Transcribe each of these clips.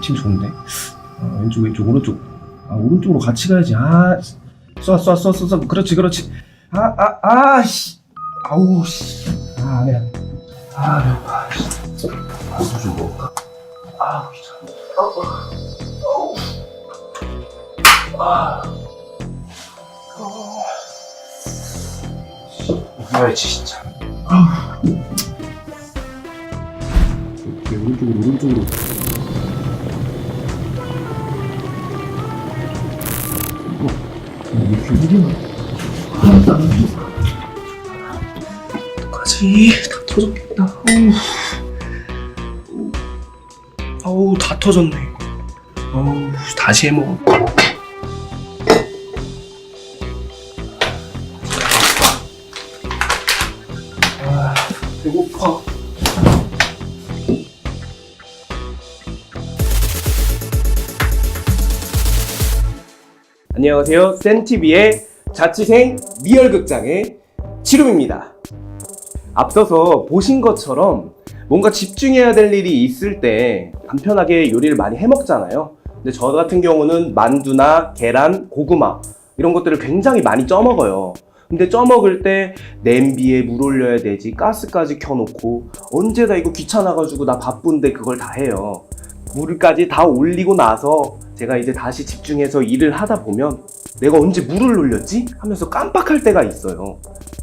팀 좋은데? 아, 왼쪽 왼쪽 오른쪽. 아 오른쪽으로 같이 가야지. 아쏴쏴쏴쏴 그렇지 그렇지. 아아 아씨. 아우 씨아 안해 안해. 아 배고파 고수 좀 먹을까 아 귀찮아. 어, 어. 어우. 아 이거야지 진짜 아 오른쪽으로 오른쪽으로. 이렇게 안 움직여 어떡하지 다 터졌겠다. 어우. 어우 다 터졌네 어우 다시 해먹어 배고파 안녕하세요. 센TV의 자취생 리얼극장의 치룸입니다. 앞서서 보신 것처럼 뭔가 집중해야 될 일이 있을 때 간편하게 요리를 많이 해 먹잖아요. 근데 저 같은 경우는 만두나 계란, 고구마 이런 것들을 굉장히 많이 쪄 먹어요. 근데 쪄 먹을 때 냄비에 물 올려야 되지 가스까지 켜놓고 언제 다 이거 귀찮아가지고 나 바쁜데 그걸 다 해요. 물까지 다 올리고 나서 제가 이제 다시 집중해서 일을 하다 보면 내가 언제 물을 올렸지? 하면서 깜빡할 때가 있어요.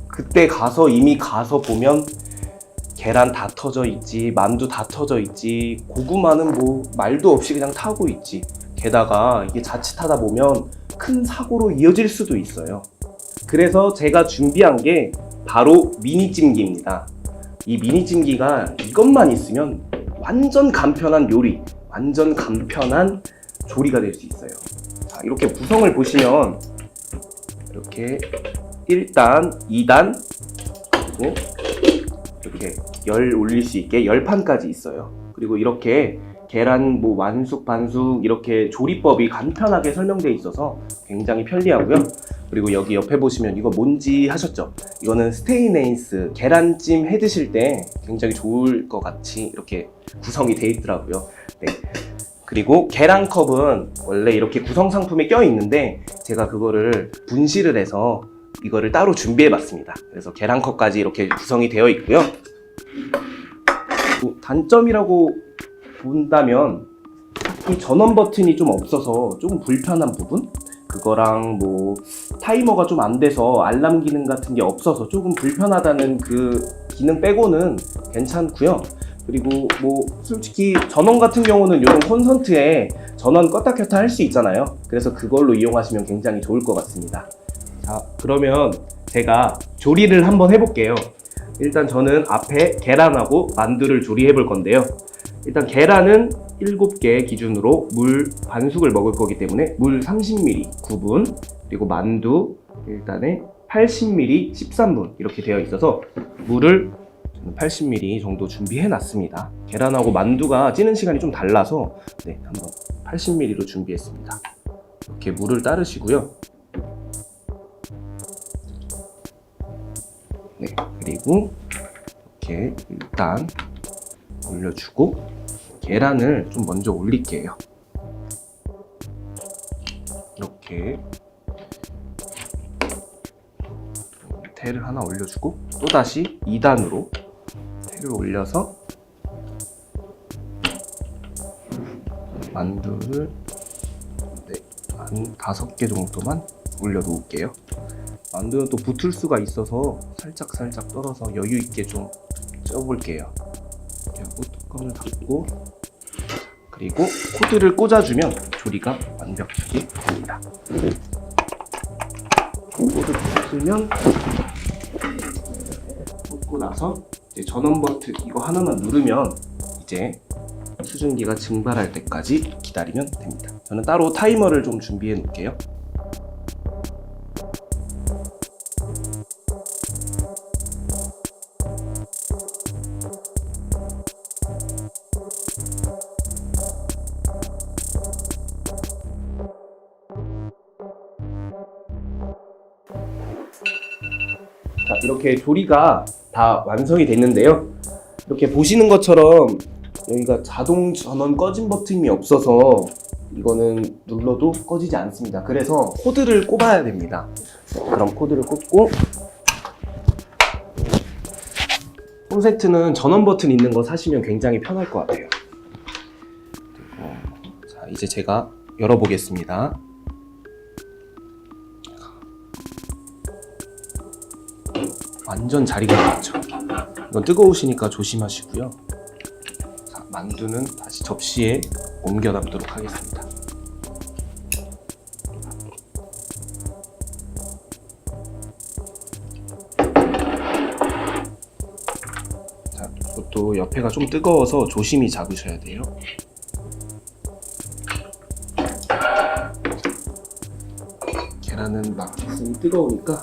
그때 가서 이미 가서 보면 계란 다 터져 있지, 만두 다 터져 있지, 고구마는 뭐 말도 없이 그냥 타고 있지. 게다가 이게 자칫하다 보면 큰 사고로 이어질 수도 있어요. 그래서 제가 준비한 게 바로 미니 찜기입니다. 이 미니 찜기가 이것만 있으면 완전 간편한 요리, 완전 간편한 조리가 될 수 있어요. 자, 이렇게 구성을 보시면 이렇게 1단, 2단 그리고 이렇게 열 올릴 수 있게 열판까지 있어요. 그리고 이렇게 계란 뭐 완숙 반숙 이렇게 조리법이 간편하게 설명되어 있어서 굉장히 편리하고요. 그리고 여기 옆에 보시면 이거 뭔지 하셨죠? 이거는 스테인레인스 계란찜 해 드실 때 굉장히 좋을 것 같이 이렇게 구성이 되어 있더라고요. 네. 그리고 계란컵은 원래 이렇게 구성 상품에 껴 있는데 제가 그거를 분실을 해서 이거를 따로 준비해 봤습니다. 그래서 계란컵까지 이렇게 구성이 되어 있고요. 뭐 단점이라고 본다면 이 전원 버튼이 좀 없어서 조금 불편한 부분? 그거랑 뭐 타이머가 좀 안 돼서 알람 기능 같은 게 없어서 조금 불편하다는 그 기능 빼고는 괜찮고요. 그리고 뭐 솔직히 전원 같은 경우는 이런 콘센트에 전원 껐다 켰다 할 수 있잖아요. 그래서 그걸로 이용하시면 굉장히 좋을 것 같습니다. 자, 그러면 제가 조리를 한번 해볼게요. 일단 저는 앞에 계란하고 만두를 조리해 볼 건데요. 일단 계란은 7개 기준으로 물 반숙을 먹을 거기 때문에 물 30ml 9분 그리고 만두 일단에 80ml 13분 이렇게 되어 있어서 물을 저는 80ml 정도 준비해 놨습니다. 계란하고 만두가 찌는 시간이 좀 달라서 네, 한번 80ml로 준비했습니다. 이렇게 물을 따르시고요. 네, 그리고 이렇게 일단 올려주고 계란을 좀 먼저 올릴게요. 이렇게 테를 하나 올려주고 또 다시 2단으로 테를 올려서 만두를 네, 한 다섯 개 정도만 올려놓을게요. 만두는 또 붙을 수가 있어서 살짝 살짝 떨어서 여유 있게 좀 쪄볼게요. 하고 뚜껑을 닫고 그리고 코드를 꽂아주면 조리가 완벽하게 됩니다. 코드 꽂으면 꽂고 나서 이제 전원 버튼 이거 하나만 누르면 이제 수증기가 증발할 때까지 기다리면 됩니다. 저는 따로 타이머를 좀 준비해 놓을게요. 자, 이렇게 조리가 다 완성이 됐는데요. 이렇게 보시는 것처럼 여기가 자동 전원 꺼진 버튼이 없어서 이거는 눌러도 꺼지지 않습니다. 그래서 코드를 꼽아야 됩니다. 그럼 코드를 꼽고 홈세트는 전원 버튼 있는 거 사시면 굉장히 편할 것 같아요. 자 이제 제가 열어보겠습니다. 완전 잘 익었죠. 이건 뜨거우시니까 조심하시고요. 자, 만두는 다시 접시에 옮겨 담도록 하겠습니다. 자, 이것도 옆에가 좀 뜨거워서 조심히 잡으셔야 돼요. 계란은 막 뜨거우니까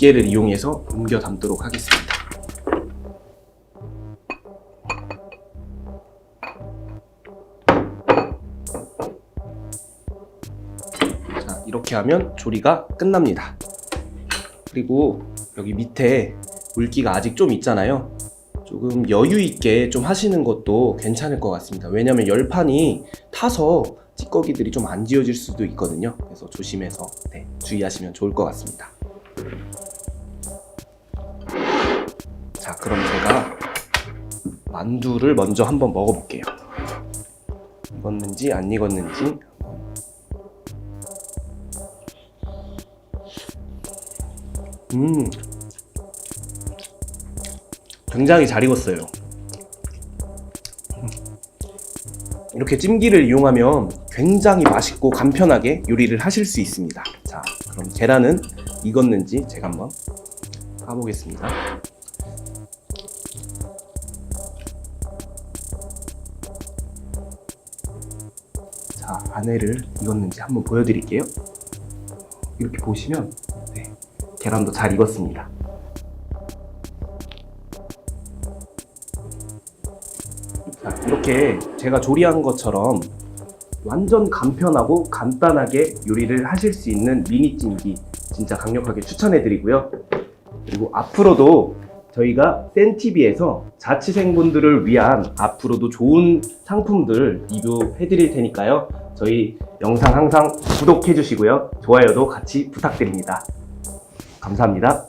집게를 이용해서 옮겨 담도록 하겠습니다. 자, 이렇게 하면 조리가 끝납니다. 그리고 여기 밑에 물기가 아직 좀 있잖아요. 조금 여유 있게 좀 하시는 것도 괜찮을 것 같습니다. 왜냐면 열판이 타서 찌꺼기들이 좀 안 지워질 수도 있거든요. 그래서 조심해서 네, 주의하시면 좋을 것 같습니다. 그럼 제가 만두를 먼저 한번 먹어볼게요. 익었는지 안 익었는지. 음, 굉장히 잘 익었어요. 음. 이렇게 찜기를 이용하면 굉장히 맛있고 간편하게 요리를 하실 수 있습니다. 자, 그럼 계란은 익었는지 제가 한번 까보겠습니다. 자, 안에를 익었는지 한번 보여드릴게요. 이렇게 보시면 네, 계란도 잘 익었습니다. 자, 이렇게 제가 조리한 것처럼 완전 간편하고 간단하게 요리를 하실 수 있는 미니 찜기 진짜 강력하게 추천해드리고요. 그리고 앞으로도 저희가 센TV에서 자취생분들을 위한 앞으로도 좋은 상품들 리뷰해드릴 테니까요. 저희 영상 항상 구독해 주시고요. 좋아요도 같이 부탁드립니다. 감사합니다.